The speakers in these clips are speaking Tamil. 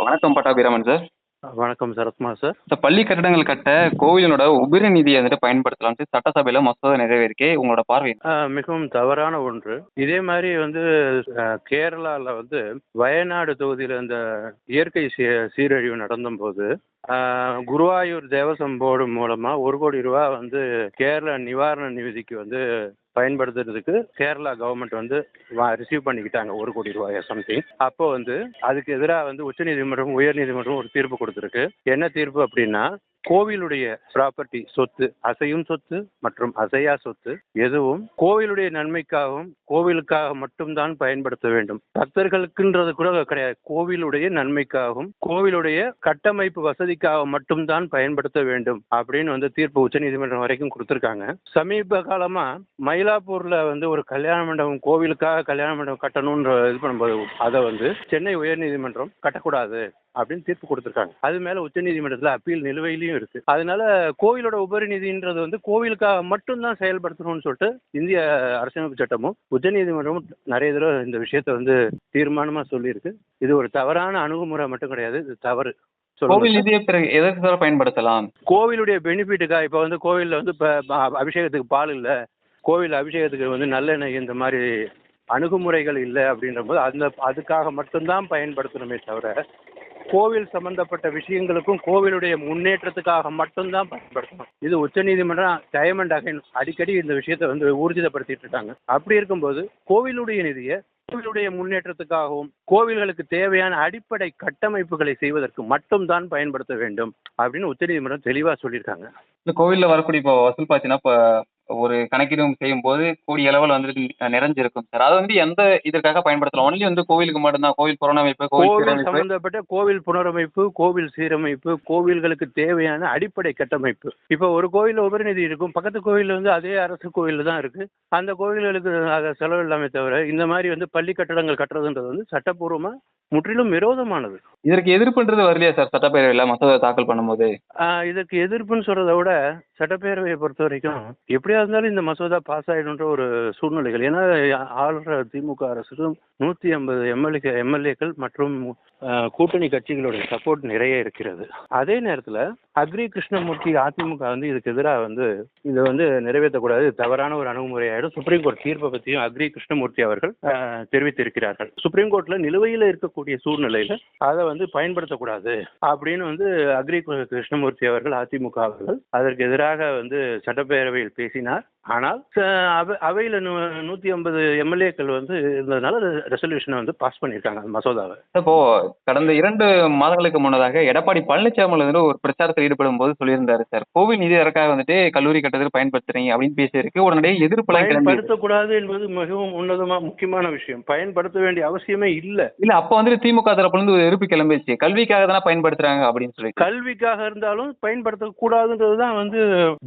வணக்கம் பட்டாபிராமன் சார். வணக்கம் சரத்குமார் சார். சார் பள்ளி கட்டடங்கள் கட்ட கோவிலோட உபரி நிதியை வந்துட்டு பயன்படுத்தலாம்னு சட்டசபையில் மசோதா நிறைவேறிக்கே உங்களோட பார்வை மிகவும் தவறான ஒன்று. இதே மாதிரி வந்து கேரளாவில் வந்து வயநாடு தொகுதியில் இந்த இயற்கை சீரழிவு நடந்தபோது குருவாயூர் தேவசம் போர்டு மூலமாக ஒரு கோடி ரூபா வந்து கேரள நிவாரண நிதிக்கு வந்து பயன்படுத்துறதுக்கு கேரளா கவர்மெண்ட் வந்து ரிசீவ் பண்ணிக்கிட்டாங்க. ஒரு கோடி ரூபாய் சம்திங் அப்போ வந்து அதுக்கு எதிராக வந்து உச்சநீதிமன்றம் உயர்நீதிமன்றம் ஒரு தீர்ப்பு கொடுத்துருக்கு. என்ன தீர்ப்பு அப்படின்னா கோவிலுடைய ப்ராப்பர்ட்டி சொத்து அசையும் சொத்து மற்றும் அசையா சொத்து எதுவும் கோவிலுடைய நன்மைக்காகவும் கோவிலுக்காக மட்டும்தான் பயன்படுத்த வேண்டும். பக்தர்களுக்குன்றது கூட கிடையாது. கோவிலுடைய நன்மைக்காகவும் கோவிலுடைய கட்டமைப்பு வசதிக்காக மட்டும்தான் பயன்படுத்த வேண்டும் அப்படின்னு வந்து தீர்ப்பு உச்சநீதிமன்றம் வரைக்கும் கொடுத்துருக்காங்க. சமீப காலமா மயிலாப்பூர்ல வந்து ஒரு கல்யாண மண்டபம் கோவிலுக்காக கல்யாண மண்டபம் கட்டணுன்ற இது பண்ணும்போது அதை வந்து சென்னை உயர்நீதிமன்றம் கட்டக்கூடாது. அப்படின்னு தீர்ப்பு கொடுத்துருக்காங்க. அது மேல உச்சநீதிமன்றத்தில் அப்பீல் நிலுவையிலையும் இருக்கு. அதனால கோவிலோட உபரி நிதின்றது வந்து கோவிலுக்காக மட்டும்தான் செயல்படுத்தணும்னு சொல்லிட்டு இந்திய அரசியலமைப்பு சட்டமும் உச்சநீதிமன்றமும் நிறைய தடவை இந்த விஷயத்தை வந்து தீர்மானமா சொல்லியிருக்கு. இது ஒரு தவறான அணுகுமுறை மட்டும் கிடையாது இது தவறு. சொல்லுங்க. கோவில். நிதியை பிறகு எதற்கு பயன்படுத்தலாம்? கோவிலுடைய பெனிஃபிட்டுக்கா இப்போ வந்து கோவிலில் வந்து இப்போ அபிஷேகத்துக்கு பால் இல்லை. கோவில் அபிஷேகத்துக்கு வந்து நல்லெண்ணெய் இந்த மாதிரி அணுகுமுறைகள் இல்லை அப்படின்ற போது அந்த அதுக்காக மட்டும்தான் பயன்படுத்தணுமே தவிர கோவில் சம்பந்தப்பட்ட விஷயங்களுக்கும் கோவிலுடைய முன்னேற்றத்துக்காக மட்டும்தான் பயன்படுத்தணும். இது உச்சநீதிமன்றம் டைம் அண்ட் அகைன் அடிக்கடி இந்த விஷயத்தை வந்து ஊர்ஜிதப்படுத்திட்டு இருக்காங்க. அப்படி இருக்கும்போது கோவிலுடைய நிதியை கோவிலுடைய முன்னேற்றத்துக்காகவும் கோவில்களுக்கு தேவையான அடிப்படை கட்டமைப்புகளை செய்வதற்கு மட்டும்தான் பயன்படுத்த வேண்டும் அப்படின்னு உச்சநீதிமன்றம் தெளிவாக சொல்லியிருக்காங்க. இந்த கோவிலில் வரக்கூடிய இப்போ வசூல் பார்த்தீங்கன்னா இப்போ ஒரு கணக்கீடு செய்யும் போது கோடி அளவில் வந்துட்டு நிறைஞ்சிருக்கும் சார். அதை வந்து எந்த இதற்காக பயன்படுத்தலாம்? ஒன்லி வந்து கோவிலுக்கு மட்டும்தான்? கோவில் புறணமைப்பு கோவில் சம்பந்தப்பட்ட கோவில் புனரமைப்பு கோவில் சீரமைப்பு கோவில்களுக்கு தேவையான அடிப்படை கட்டமைப்பு. இப்போ ஒரு கோவில் உபரிநிதி இருக்கும். பக்கத்து கோவில் வந்து அதே அரசு கோவில் தான் இருக்கு. அந்த கோவில்களுக்கு அதை செலவு இல்லாமே தவிர இந்த மாதிரி வந்து பள்ளி கட்டடங்கள் கட்டுறதுன்றது வந்து சட்டப்பூர்வமா முற்றிலும் விரோதமானது. இதற்கு எதிர்ப்புன்றது வரலையா சார் சட்டப்பேரவையில் மசோதா தாக்கல் பண்ணும்போது? இதற்கு எதிர்ப்புன்னு சொல்றதை விட சட்டப்பேரவையை பொறுத்த வரைக்கும் எப்படியா இருந்தாலும் இந்த மசோதா பாஸ் ஆயிடும்ன்ற ஒரு சூழ்நிலைகள். ஏன்னா ஆளுற திமுக அரசுக்கும் நூற்றி ஐம்பது எம்எல்ஏ எம்எல்ஏக்கள் மற்றும் கூட்டணி கட்சிகளுடைய சப்போர்ட் நிறைய இருக்கிறது. அதே நேரத்தில் அக்ரி கிருஷ்ணமூர்த்தி அதிமுக வந்து இதுக்கு எதிராக வந்து இதை வந்து நிறைவேற்றக்கூடாது. தவறான ஒரு அணுகுமுறையாயிடும் சுப்ரீம் கோர்ட் தீர்ப்பை பற்றியும் அக்ரி கிருஷ்ணமூர்த்தி அவர்கள் தெரிவித்திருக்கிறார்கள். சுப்ரீம் கோர்ட்டில் நிலுவையில் இருக்கக்கூடிய சூழ்நிலையில் அதை வந்து பயன்படுத்தக்கூடாது அப்படின்னு வந்து அக்ரி கிருஷ்ணமூர்த்தி அவர்கள் அதிமுக அவர்கள் அதற்கு எதிராக வந்து சட்டப்பேரவையில் பேசினார். that ஆனால் அவை அவையில் நூற்றி ஐம்பது எம்எல்ஏக்கள் வந்து இருந்ததுனால ரெசல்யூஷனை வந்து பாஸ் பண்ணியிருக்காங்க அந்த மசோதாவை. இப்போ கடந்த இரண்டு மாதங்களுக்கு முன்னதாக எடப்பாடி பழனிசாமி வந்து ஒரு பிரச்சாரத்தில் ஈடுபடும் போது சொல்லியிருந்தாரு சார் கோவில் நிதி அதற்காக வந்துட்டு கல்லூரி கட்டத்தில் பயன்படுத்துறீங்க? அப்படின்னு பேசியிருக்கு உடனடியே கிளம்பி பயன்படுத்தக்கூடாது என்பது மிகவும் உன்னதமா முக்கியமான விஷயம். பயன்படுத்த வேண்டிய அவசியமே இல்லை. இல்ல அப்ப வந்துட்டு திமுக தரப்புல இருந்து ஒரு எதிர்ப்பு கிளம்பிச்சு கல்விக்காக தானே பயன்படுத்துறாங்க அப்படின்னு சொல்லி. கல்விக்காக இருந்தாலும் பயன்படுத்தக்கூடாதுன்றது தான் வந்து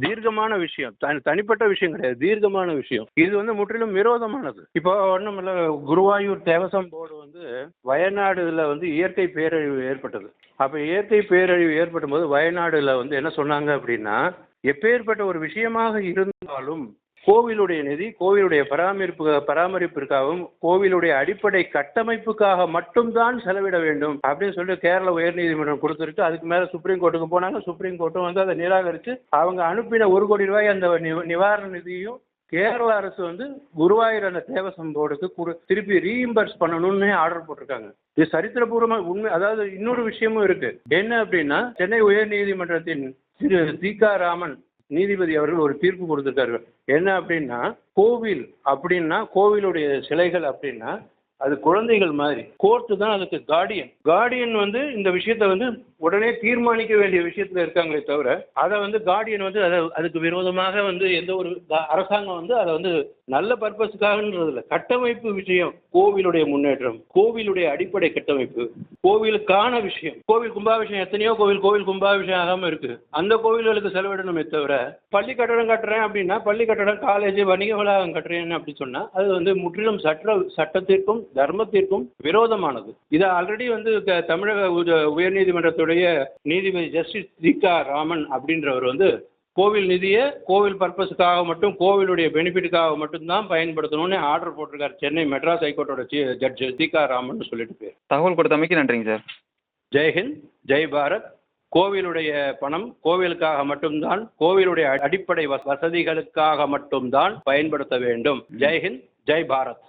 தீர்க்கமான விஷயம். தனி தனிப்பட்ட விஷயம். கிடையாது. தீர்க்கமான விஷயம். இது வந்து முற்றிலும் விரோதமானது. இப்போ ஒன்றும் இல்லை. குருவாயூர் தேவசம் போர்டு வந்து வயநாடுல வந்து இயற்கை பேரழிவு ஏற்பட்டது. அப்போ இயற்கை பேரழிவு ஏற்படும் போது வயநாடுல வந்து என்ன சொன்னாங்க அப்படின்னா எப்பேற்பட்ட ஒரு விஷயமாக இருந்தாலும் கோவிலுடைய நிதி கோவிலுடைய பராமரிப்பு பராமரிப்பிற்காகவும் கோவிலுடைய அடிப்படை கட்டமைப்புக்காக மட்டும்தான் செலவிட வேண்டும் அப்படின்னு சொல்லிட்டு கேரள உயர்நீதிமன்றம் கொடுத்துருக்கு. அதுக்கு மேலே சுப்ரீம் கோர்ட்டுக்கு போனாங்க. சுப்ரீம் கோர்ட்டும் வந்து அதை நிராகரித்து அவங்க அனுப்பின ஒரு கோடி ரூபாய் அந்த நி- நிவாரண நிதியும் கேரள அரசு வந்து குருவாயூர் அந்த தேவசம் போர்டுக்கு திருப்பி ரீஇம்பர்ஸ் பண்ணணும்னு ஆர்டர் போட்டிருக்காங்க. இது சரித்திரபூர்வமா உண்மை. அதாவது இன்னொரு விஷயமும் இருக்கு. என்ன அப்படின்னா சென்னை உயர்நீதிமன்றத்தின் திரு சீகாராமன் நீதிபதி அவர்கள் ஒரு தீர்ப்பு கொடுத்துருக்காரு என்ன அப்படின்னா கோவில் அப்படின்னா கோவிலுடைய சிலைகள் அப்படின்னா அது குழந்தைகள் மாதிரி. கோர்ட்டு தான் அதுக்கு கார்டியன் கார்டியன் வந்து இந்த விஷயத்த வந்து உடனே தீர்மானிக்க வேண்டிய விஷயத்துல இருக்காங்களே தவிர அதை வந்து கார்டியன் வந்து அதை அதுக்கு விரோதமாக வந்து எந்த ஒரு அரசாங்கம் வந்து அதை வந்து நல்ல பர்பஸுக்காகன்றது இல்லை கட்டமைப்பு விஷயம் கோவிலுடைய முன்னேற்றம் கோவிலுடைய அடிப்படை கட்டமைப்பு கோவிலுக்கான விஷயம். கோவில் கும்பாபிஷேகம் எத்தனையோ கோவில் கோவில் கும்பாபிஷேகம் ஆகாம இருக்கு. அந்த கோவில்களுக்கு செலவிடணுமே தவிர பள்ளி கட்டடம் கட்டுறேன் அப்படின்னா பள்ளி கட்டடம் காலேஜ் வணிக வளாகம் கட்டுறேன் அப்படி சொன்னா அது வந்து முற்றிலும் சட்ட சட்டத்திற்கும் தர்மத்திற்கும் விரோதமானது. இது ஆல்ரெடி வந்து த- தமிழக உயர்நீதிமன்றத்துடைய உயர்நீதிமன்றத்துடைய நீதிபதி ஜஸ்டிஸ் தீகா ராமன் அப்படின்றவர் வந்து கோவில் நிதியை கோவில் பர்பஸுக்காக மட்டும் கோவிலுடைய பெனிஃபிட்டுக்காக மட்டும்தான் பயன்படுத்தணும்னு ஆர்டர் போட்டிருக்காரு சென்னை மெட்ராஸ் ஹைகோர்ட்டோட ஜட்ஜ் தீகா ராமன் சொல்லிட்டு பேர். தகவல் கொடுத்தமைக்கு நன்றிங்க சார். ஜெய்ஹிந்த் ஜெய் பாரத். கோவிலுடைய பணம் கோவிலுக்காக மட்டும்தான் கோவிலுடைய அடிப்படை வச- வசதிகளுக்காக மட்டும்தான் பயன்படுத்த வேண்டும். ஜெய்ஹிந்த் ஜெய் பாரத்.